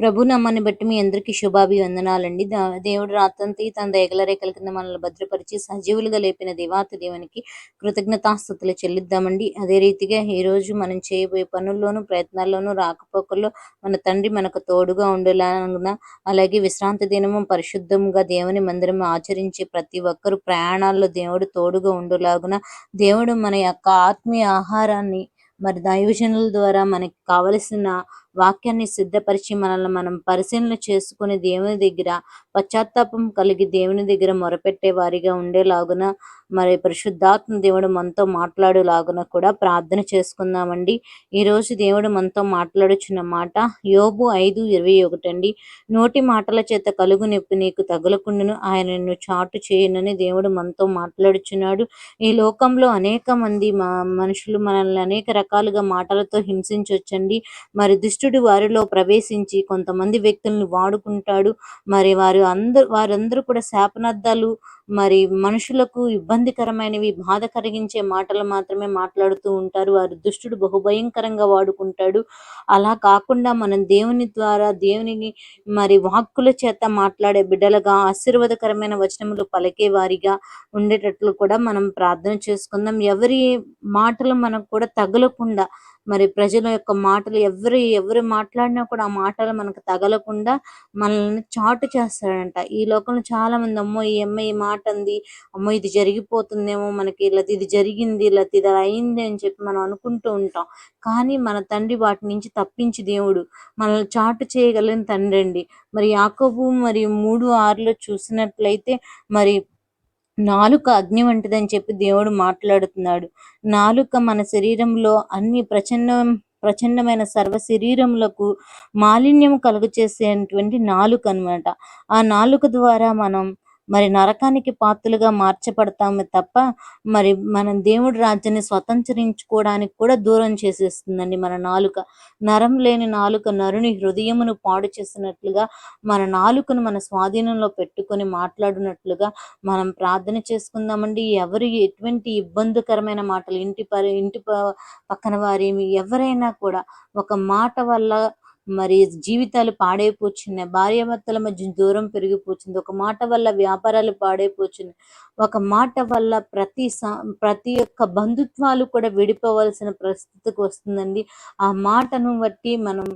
ప్రభు నమ్మని బట్టి మీ అందరికీ శుభాభివందనాలండి. దేవుడు రాత్రంతి తన దయగల రేఖల కింద మనల్ని భద్రపరిచి సజీవులుగా లేపిన దేవాతి దేవునికి కృతజ్ఞతాస్థుతులు చెల్లిద్దామండి. అదే రీతిగా ఈ రోజు మనం చేయబోయే పనుల్లోనూ ప్రయత్నాల్లోనూ రాకపోకల్లో మన తండ్రి మనకు తోడుగా ఉండేలాగున అలాగే విశ్రాంతి దినము పరిశుద్ధంగా దేవుని మందిరం ఆచరించి ప్రతి ఒక్కరు ప్రయాణాల్లో దేవుడు తోడుగా ఉండేలాగున దేవుడు మన యొక్క ఆత్మీయ ఆహారాన్ని మరి దైవజనుల ద్వారా మనకి కావలసిన వాక్యాన్ని సిద్ధపరిచి మనల్ని మనం పరిశీలన చేసుకుని దేవుని దగ్గర పశ్చాత్తాపం కలిగి దేవుని దగ్గర మొరపెట్టే వారిగా ఉండేలాగున మరి పరిశుద్ధాత్మ దేవుడు మనతో మాట్లాడేలాగున కూడా ప్రార్థన చేసుకుందామండి. ఈ రోజు దేవుడు మనతో మాట్లాడుచున్న మాట యోబు ఐదు ఇరవై ఒకటి అండి. నోటి మాటల చేత కలుగు నొప్పి నీకు తగులకుండాను ఆయన నిన్ను చాటు చేయనని దేవుడు మనతో మాట్లాడుచున్నాడు. ఈ లోకంలో అనేక మంది మా మనుషులు మనల్ని అనేక రకాలుగా మాటలతో హింసించవచ్చండి మరి దుష్టుడు వారిలో ప్రవేశించి కొంతమంది వ్యక్తులను వాడుకుంటాడు. మరి వారు అందరు వారందరూ కూడా శాపనార్థాలు మరి మనుషులకు ఇబ్బందికరమైనవి బాధ కలిగించే మాటలు మాత్రమే మాట్లాడుతూ ఉంటారు. వారు దుష్టుడు బహుభయంకరంగా వాడుకుంటాడు. అలా కాకుండా మనం దేవుని ద్వారా దేవుని మరి వాక్కుల చేత మాట్లాడే బిడ్డలుగా ఆశీర్వాదకరమైన వచనములు పలికే వారిగా ఉండేటట్లు కూడా మనం ప్రార్థన చేసుకుందాం. ఎవరి మాటలు మనకు కూడా తగలకుండా మరి ప్రజల యొక్క మాటలు ఎవరు ఎవరు మాట్లాడినా కూడా ఆ మాటలు మనకు తగలకుండా మనల్ని చాటు చేస్తాడంట. ఈ లోకంలో చాలా మంది అమ్మో ఈ అమ్మాయి ఈ మాట అంది. అమ్మో ఇది జరిగిపోతుందేమో మనకి. ఇలా ఇది జరిగింది. ఇలా ఇది అయింది అని చెప్పి మనం అనుకుంటూ ఉంటాం. కానీ మన తండ్రి వాటి నుంచి తప్పించి దేవుడు మనల్ని చాటు చేయగలిగిన తండ్రి అండి మరి యాకోబు మరి మూడు ఆరులో చూసినట్లయితే మరి నాలుక అగ్ని వంటిదని చెప్పి దేవుడు మాట్లాడుతున్నాడు. నాలుక మన శరీరంలో అన్ని ప్రచన్న ప్రచండమైన సర్వ శరీరములకు మాలిన్యం కలుగ చేసేటువంటి నాలుక అన్నమాట ఆ నాలుక ద్వారా మనం మరి నరకానికి పాత్రలుగా మార్చబడతాము తప్ప మరి మనం దేవుడి రాజ్యాన్ని స్వతంత్రించుకోవడానికి కూడా దూరం చేసేస్తుందండి మన నాలుక. నరం లేని నాలుక నరుని హృదయమును పాడు చేసినట్లుగా మన నాలుకను మన స్వాధీనంలో పెట్టుకొని మాట్లాడినట్లుగా మనం ప్రార్థన చేసుకుందామండి. ఎవరు ఎటువంటి ఇబ్బందికరమైన మాటలు ఇంటి పరి ఇంటి పక్కన వారి ఎవరైనా కూడా ఒక మాట వల్ల మరి జీవితాలు పాడైపోచున్నాయి. భార్యాభర్తల మధ్య దూరం పెరిగిపోతుంది ఒక మాట వల్ల వ్యాపారాలు పాడైపోచున్నాయి. ఒక మాట వల్ల ప్రతి ప్రతి ఒక్క బంధుత్వాలు కూడా విడిపోవలసిన పరిస్థితికి వస్తుందండి. ఆ మాటను బట్టి మనం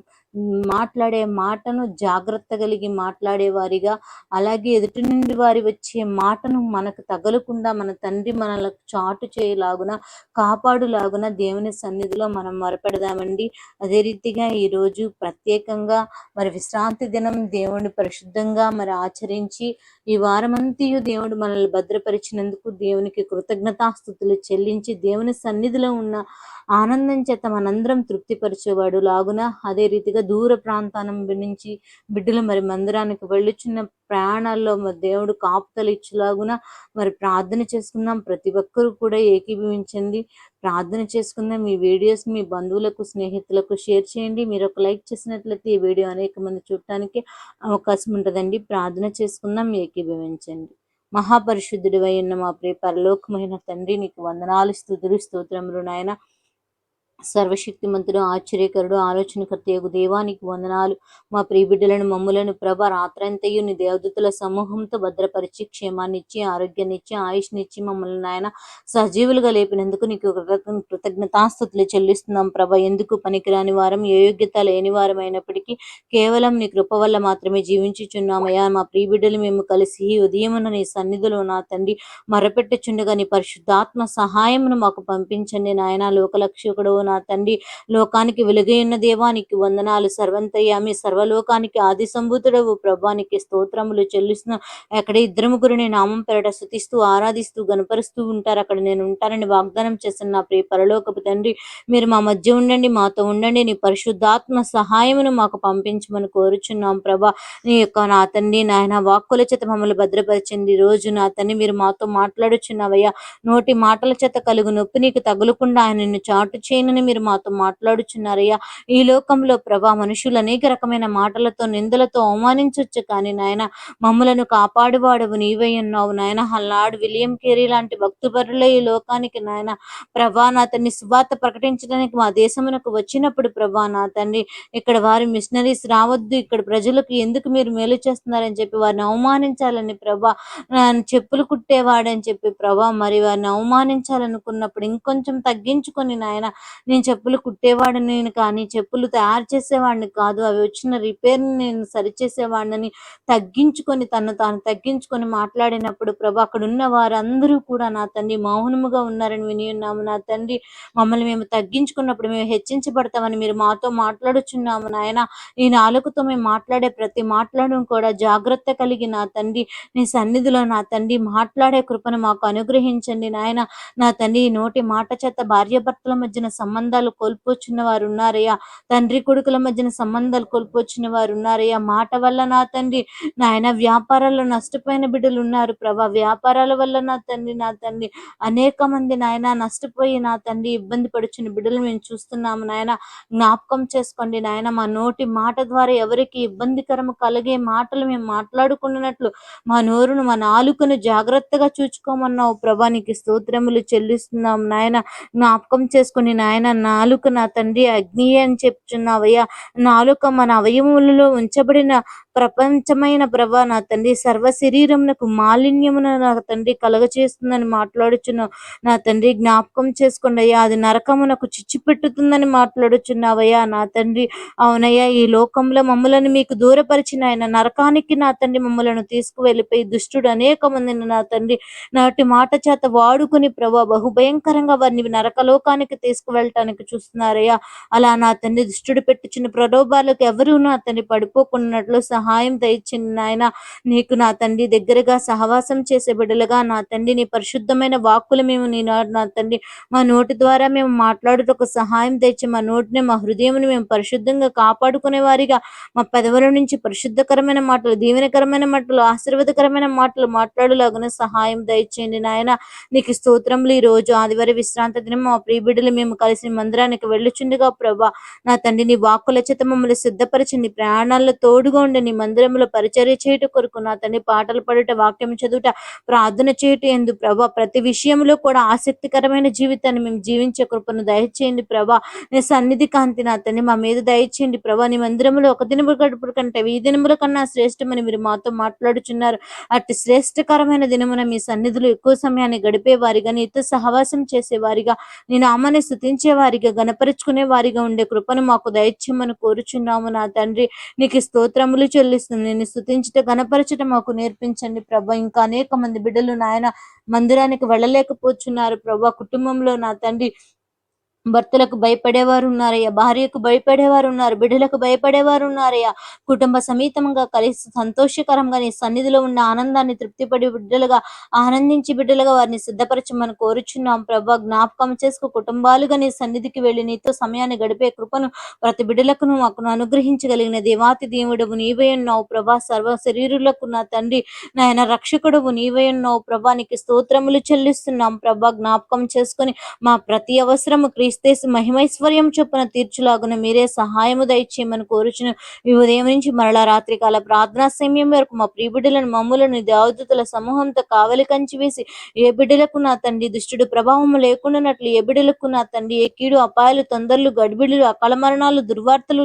మాట్లాడే మాటను జాగ్రత్త కలిగి మాట్లాడే వారిగా అలాగే ఎదుటి నుండి వారి వచ్చే మాటను మనకు తగలకుండా మన తండ్రి మనలకు చాటు చేయలాగున కాపాడులాగున దేవుని సన్నిధిలో మనం మొరపెడదామండి. అదే రీతిగా ఈ రోజు ప్రత్యేకంగా మరి విశ్రాంతి దినం దేవుని పరిశుద్ధంగా మరి ఆచరించి ఈ వారమంతయు దేవుడు మనల్ని భద్రపరిచినందుకు దేవునికి కృతజ్ఞతాస్థుతులు చెల్లించి దేవుని సన్నిధిలో ఉన్న ఆనందం చేత మనందరం తృప్తిపరిచేవాడు లాగున అదే రీతిగా దూర ప్రాంతానం నుంచి బిడ్డలు మరి మందిరానికి వెళ్ళుచున్న ప్రయాణాల్లో మరి దేవుడు కాపుతలు ఇచ్చేలాగున మరి ప్రార్థన చేసుకుందాం. ప్రతి ఒక్కరూ కూడా ఏకీభవించండి. ప్రార్థన చేసుకుందాం. ఈ వీడియోస్ మీ బంధువులకు స్నేహితులకు షేర్ చేయండి. మీరు ఒక లైక్ చేసినట్లయితే ఈ వీడియో అనేక మంది చూడటానికి అవకాశం ఉంటుందండి. ప్రార్థన చేసుకుందాం. ఏకీభవించండి. మహాపరిశుద్ధుడి ఉన్న మా ప్రియ పరలోకమైన తండ్రి నీకు వందనాలు స్థుతులు స్తోత్రములు నాయన. సర్వశక్తిమంతుడు ఆశ్చర్యకరుడు ఆలోచనకర్త యొక్క దేవానికి వందనాలు. మా ప్రియ బిడ్డలను మమ్ములను ప్రభ రాత్రంతయు నీ దేవదూతల సమూహంతో భద్రపరిచి క్షేమాన్నిచ్చి ఆరోగ్యాన్నిచ్చి ఆయుష్నిచ్చి మమ్మల్ని నాయన సజీవులుగా లేపినందుకు నీకు కృతజ్ఞతాస్థుతులు చెల్లిస్తున్నాం ప్రభ. ఎందుకు పనికిరాని వారం ఏ యోగ్యత లేని వారం అయినప్పటికీ కేవలం నీ కృప వల్ల మాత్రమే జీవించుచున్నామయ్యా. మా ప్రియబిడ్డలు మేము కలిసి ఉదయమున నీ సన్నిధిలో నా తండ్రి మరపెట్టుచుండగా నీ పరిశుద్ధాత్మ సహాయమును మాకు పంపించండి నాయన. లోకలక్షకుడు నా తండ్రి. లోకానికి వెలుగైన దేవానికి వందనాలు. సర్వంతయ్యామి సర్వలోకానికి ఆది సంభూతుడవు ప్రభానికి స్తోత్రములు చెల్లిస్తున్నాం ఎక్కడ ఇద్దరు ముగ్గురుని నామం పెరట శుతిస్తూ ఆరాధిస్తూ గనపరుస్తూ ఉంటారు. అక్కడ నేను ఉంటానని వాగ్దానం చేసిన నా ప్రియ పరలోకపు తండ్రి మీరు మా మధ్య ఉండండి మాతో ఉండండి. నీ పరిశుద్ధాత్మ సహాయమును మాకు పంపించమని కోరుచున్నాం. ప్రభా నీ యొక్క నా తండ్రి నాయన వాక్కుల చేత మమ్మల్ని భద్రపరిచింది రోజు. నా తండ్రి మీరు మాతో మాట్లాడుచున్నావయ్యా. నోటి మాటల చేత కలుగు నొప్పి నీకు తగులకుండా ఆయన నిన్ను చాటు చేయను ద్వారానే మీరు మాతో మాట్లాడుచున్నారయ్యా. ఈ లోకంలో ప్రభా మనుషులు అనేక రకమైన మాటలతో నిందలతో అవమానించవచ్చు కానీ నాయన మమ్మలను కాపాడువాడవు నీవై ఉన్నావు నాయన. హల్లాడు విలియం కేరీ లాంటి భక్తుపరుల ఈ లోకానికి నాయన. ప్రభా నా తండ్రి సువార్త ప్రకటించడానికి మా దేశమునకు వచ్చినప్పుడు ప్రభా నా తండ్రి ఇక్కడ వారి మిషనరీస్ రావద్దు ఇక్కడ ప్రజలకు ఎందుకు మీరు మేలు చేస్తున్నారని చెప్పి వారిని అవమానించాలని ప్రభా చెప్పులు కుట్టేవాడని చెప్పి ప్రభా మరి వారిని అవమానించాలనుకున్నప్పుడు ఇంకొంచెం తగ్గించుకొని నాయన నేను చెప్పులు కుట్టేవాడిని నేను కానీ చెప్పులు తయారు చేసేవాడిని కాదు. అవి వచ్చిన రిపేర్ని నేను సరిచేసేవాడిని. తగ్గించుకొని తను తాను తగ్గించుకొని మాట్లాడినప్పుడు ప్రభు అక్కడ ఉన్న వారందరూ కూడా నా తండ్రి మౌనముగా ఉన్నారని విని ఉన్నాము నా తండ్రి మమ్మల్ని మేము తగ్గించుకున్నప్పుడు మేము హెచ్చించబడతామని మీరు మాతో మాట్లాడుచున్నాము నాయన. ఈ నాలుగుతో మేము మాట్లాడే ప్రతి మాట్లాడడం కూడా జాగ్రత్త కలిగి నా తండ్రి నీ సన్నిధిలో నా తండ్రి మాట్లాడే కృపను మాకు అనుగ్రహించండి నాయన. నా తండ్రి నోటి మాట చేత భార్యాభర్తల మధ్యన సంబంధాలు కోల్పోచున్న వారు ఉన్నారయ్యా తండ్రి కొడుకుల మధ్యన సంబంధాలు కోల్పోచిన వారు ఉన్నారయ్యా మాట వల్ల నా తండ్రి నాయన వ్యాపారాల్లో నష్టపోయిన బిడ్డలు ఉన్నారు ప్రభా. వ్యాపారాల వల్ల నా తండ్రి నా తండ్రి. అనేక మంది నాయన నష్టపోయి నా తండ్రి ఇబ్బంది పడుచున్న బిడ్డలు మేము చూస్తున్నాము నాయన. జ్ఞాపకం చేసుకోండి నాయన మా నోటి మాట ద్వారా ఎవరికి ఇబ్బందికరము కలిగే మాటలు మేము మాట్లాడుకున్నట్లు మా నోరును మా నాలుకను జాగ్రత్తగా చూచుకోమన్నావు ప్రభా. నీకు స్తోత్రములు చెల్లిస్తున్నాం నాయన. జ్ఞాపకం చేసుకుని నాయన నాలుక నా తండ్రి అగ్ని అని చెప్తున్నావయ్యా. నాలుక మన అవయవములలో ఉంచబడిన ప్రపంచమైన ప్రభా నా తండ్రి సర్వ శరీరమునకు మాలిన్యమున నా తండ్రి కలగచేస్తుందని మాట్లాడుచున్నావు. నా తండ్రి జ్ఞాపకం చేసుకోండి అయ్యా. అది నరకమునకు చిచ్చు పెట్టుతుందని మాట్లాడుచున్నావయ్యా నా తండ్రి. అవునయ్యా ఈ లోకంలో మమ్మలను మీకు దూరపరిచిన ఆయన నరకానికి నా తండ్రి మమ్మలను తీసుకువెళ్ళిపోయి దుష్టుడు అనేక మందిని నా తండ్రి. నాటి మాట చేత వాడుకుని ప్రభా బహుభయంకరంగా వారిని నరకలోకానికి తీసుకువెళ్ళటానికి చూస్తున్నారయ్యా. అలా నా తండ్రి దుష్టుడు పెట్టుచున్న ప్రలోభాలకు ఎవరు నా తండ్రి పడిపోకున్నట్లు సహాయం దయచిన నాయన. నీకు నా తండ్రి దగ్గరగా సహవాసం చేసే బిడ్డలుగా నా తండ్రి నీ పరిశుద్ధమైన వాక్కులు మేము నీ నా తండ్రి మా నోటి ద్వారా మేము మాట్లాడుటకు సహాయం తెచ్చి మా నోటిని మా హృదయం మేము పరిశుద్ధంగా కాపాడుకునే వారిగా మా పెదవుల నుంచి పరిశుద్ధకరమైన మాటలు దీవెనకరమైన మాటలు ఆశీర్వాదకరమైన మాటలు మాట్లాడలాగున సహాయం దయచేయండి నాయన. నీకు స్తోత్రములు ఈ రోజు ఆదివారం విశ్రాంతి దినం మా ప్రియ బిడ్డలు మేము కలిసి మందిరానికి వెళ్ళుచుండగా ప్రభా నా తండ్రి నీ వాక్కుల చేత మమ్మల్ని సిద్ధపరచండి. ప్రయాణాల్లో తోడుగా ఉండి మందిరంలో పరిచర్య చేయుట కొరకు నా తండ్రి పాటలు పాడుట వాక్యం చదువుట ప్రార్థన చేయుట ఎందు ప్రభా ప్రతి విషయంలో కూడా ఆసక్తికరమైన జీవితాన్ని మేము జీవించే కృపను దయచేయండి ప్రభా. నీ సన్నిధి కాంతి నా తండ్రి మా మీద దయచేయండి ప్రభా. నీ మందిరంలో ఒక దినము గడుపుడు కంటే ఈ దినముల కన్నా శ్రేష్టమని మీరు మాతో మాట్లాడుచున్నారు. అట్టి శ్రేష్టకరమైన దినమున మీ సన్నిధిలో ఎక్కువ సమయాన్ని గడిపే వారిగా నీతో సహవాసం చేసే వారిగా నీ నామాన్ని స్థుతించే వారిగా గణపరుచుకునే వారిగా ఉండే కృపను మాకు దయచేయమని కోరుచున్నాము నా తండ్రి. నీకు స్తోత్రములు చెల్లిస్తుంది. నేను స్థుతించుట గణపరచుట మాకు నేర్పించండి ప్రభా. ఇంకా అనేక మంది బిడ్డలు నాయన మందిరానికి వెళ్ళలేకపోతున్నారు ప్రభా. కుటుంబంలో నా తండ్రి భర్తలకు భయపడేవారు ఉన్నారయ్యా భార్యకు భయపడేవారు ఉన్నారు బిడ్డలకు భయపడేవారు ఉన్నారయ్యా కుటుంబ సమేతంగా కలిసి సంతోషకరంగా నీ సన్నిధిలో ఉన్న ఆనందాన్ని తృప్తిపడి బిడ్డలుగా ఆనందించి బిడ్డలుగా వారిని సిద్ధపరచమని కోరుచున్నాం. ప్రభా జ్ఞాపకం చేసుకో కుటుంబాలుగా నీ సన్నిధికి వెళ్ళి నీతో సమయాన్ని గడిపే కృపను ప్రతి బిడ్డలకు మాకు అనుగ్రహించగలిగిన దేవాతి దేవుడవు నీవే ఉన్నావు ప్రభా. సర్వ శరీరులకు నా తండ్రి నాయన రక్షకుడువు నీవే ఉన్నావు ప్రభా. నీకు స్తోత్రములు చెల్లిస్తున్నాం ప్రభా. జ్ఞాపకం చేసుకొని మా ప్రతి అవసరము ఇస్తే మహిమైశ్వర్యం చొప్పున తీర్చులాగున మీరే సహాయము దయచేయమని కోరుచును ఈ ఉదయం నుంచి మరలా రాత్రికాల ప్రార్థనా సమయం వరకు మా ప్రియ బిడ్డలను మమ్ములను దేవదూతల సమూహంతో కావలి కంచి వేసి ఏ బిడ్డలకు నా తండ్రి దుష్టుడు ప్రభావం లేకుండానట్లు ఏ బిడ్డలకు నా తండ్రి ఏ కీడు అపాయాలు తొందరలు గడిబిడులు అకాల మరణాలు దుర్వార్తలు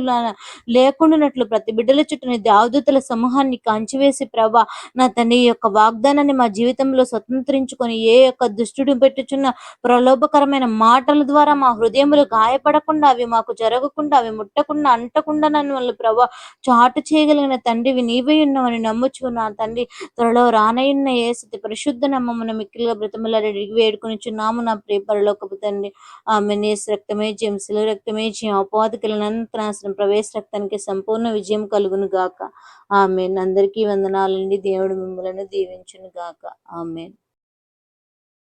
లేకుండానట్లు ప్రతి బిడ్డల చుట్టూ దేవదూతల సమూహాన్ని కంచివేసి ప్రభా నా తండ్రి యొక్క వాగ్దానాన్ని మా జీవితంలో స్వతంత్రించుకొని ఏ యొక్క దుష్టుడు పెట్టుచున్న ప్రలోభకరమైన మాటల ద్వారా మా హృదయములు గాయపడకుండా అవి మాకు జరగకుండా అవి ముట్టకుండా అంటకుండా నన్ను వాళ్ళు ప్రభా చాటు చేయగలిగిన తండ్రివి నీవే ఉన్నామని నమ్ముచు నా తండ్రి. త్వరలో రానయున్న ఏ సతి పరిశుద్ధ నమ్మమున మిక్కిలిగా బ్రతములాడి వేడుకొని చున్నాము నా ప్రియపరలోకపు తండ్రి. ఆమె నేస్ రక్తమే జయం శిల రక్తమే జయం అపాధికలను ప్రవేశ రక్తానికి సంపూర్ణ విజయం కలుగును గాక. ఆమె అందరికీ వందనాలండి. దేవుడు మిమ్మలను దీవించును గాక. ఆమెన్.